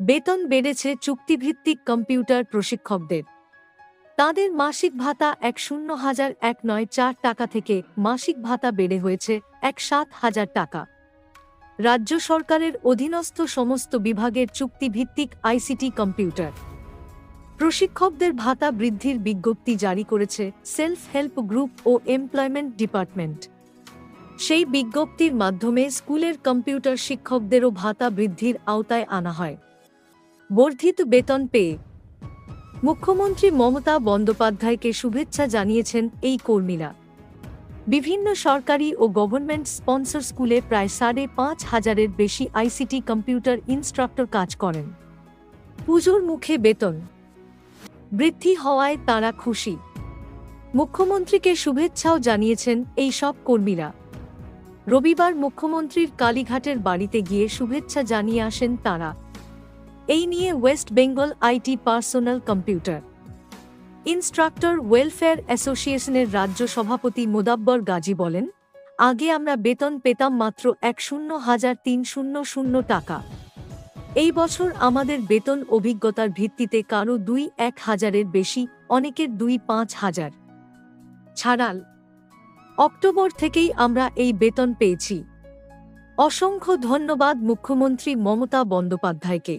বেতন বেড়েছে চুক্তিভিত্তিক কম্পিউটার প্রশিক্ষকদের। তাদের মাসিক ভাতা এক শূন্য হাজার এক নয় চার টাকা থেকে মাসিক ভাতা বেড়ে হয়েছে এক সাত হাজার টাকা। রাজ্য সরকারের অধীনস্থ সমস্ত বিভাগের চুক্তিভিত্তিক আইসিটি কম্পিউটার। প্রশিক্ষকদের ভাতা বৃদ্ধির বিজ্ঞপ্তি জারি করেছে সেলফ হেল্প গ্রুপ ও এমপ্লয়মেন্ট ডিপার্টমেন্ট। সেই বিজ্ঞপ্তির মাধ্যমে স্কুলের কম্পিউটার শিক্ষকদেরও ভাতা বৃদ্ধির আওতায় আনা হয়। বর্ধিত বেতন পেয়ে। মুখ্যমন্ত্রী মমতা বন্দ্যোপাধ্যায়কে শুভেচ্ছা জানিয়েছেন এই কর্মীরা। বিভিন্ন সরকারি ও গভর্নমেন্ট স্পন্সর স্কুলে প্রায় সাড়ে পাঁচ হাজারের বেশি আইসিটি কম্পিউটার ইনস্ট্রাক্টর কাজ করেন। পুজোর মুখে বেতন। বৃদ্ধি হওয়ায় তাঁরা খুশি। মুখ্যমন্ত্রীকে শুভেচ্ছাও জানিয়েছেন এই সব কর্মীরা। রবিবার মুখ্যমন্ত্রীর কালীঘাটের বাড়িতে গিয়ে শুভেচ্ছা জানিয়ে আসেন তাঁরা। এই নিয়ে West Bengal IT personal computer instructor welfare অ্যাসোসিয়েশনের রাজ্য সভাপতি মোদাব্বর গাজী বলেন, আগে আমরা বেতন পেতাম মাত্র এক শূন্য হাজার তিন শূন্য শূন্য টাকা। এই বছর আমাদের বেতন অভিজ্ঞতার ভিত্তিতে কারও দুই এক হাজারের বেশি, অনেকের দুই পাঁচ হাজার। ছাড়াল, অক্টোবর থেকেই আমরা এই বেতন পেয়েছি। অসংখ্য ধন্যবাদ মুখ্যমন্ত্রী মমতা বন্দ্যোপাধ্যায়কে।